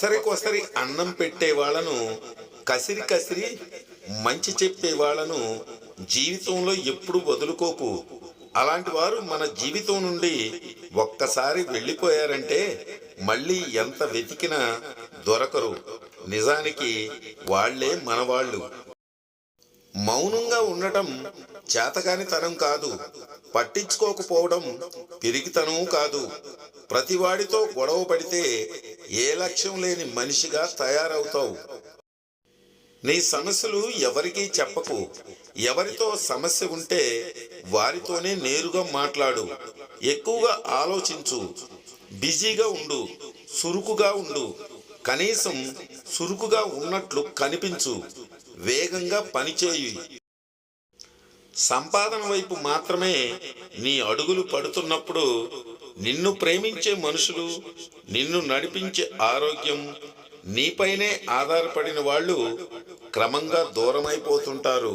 కొసరి అన్నం పెట్టే వాళ్ళను కసిరి కసిరి మంచి చెప్పే వాళ్ళను జీవితంలో ఎప్పుడు వదులుకోకు. అలాంటి వారు మన జీవితం నుండి ఒక్కసారి వెళ్ళిపోయారంటే మళ్ళీ ఎంత వెతికినా దొరకరు. నిజానికి వాళ్ళే మనవాళ్ళు. మౌనంగా ఉండటం చేతగానితనం కాదు. పట్టించుకోకపోవడం పిరిగితనం కాదు. ప్రతివాడితో గొడవ పడితే ఏ లక్ష్యం లేని మనిషిగా తయారవుతావు. నీ సమస్యలు ఎవరికీ చెప్పకు. ఎవరితో సమస్య ఉంటే వారితోనే నేరుగా మాట్లాడు. ఎక్కువగా ఆలోచించు. బిజీగా ఉండు. సురుకుగా ఉండు. కనీసం సురుకుగా ఉన్నట్లు కనిపించు. వేగంగా పనిచేయి. సంపాదన వైపు మాత్రమే నీ అడుగులు పడుతున్నప్పుడు నిన్ను ప్రేమించే మనుషులు నిన్ను నడిపించే ఆరోగ్యం నీపైనే ఆధారపడిన వాళ్ళు క్రమంగా దూరమైపోతుంటారు.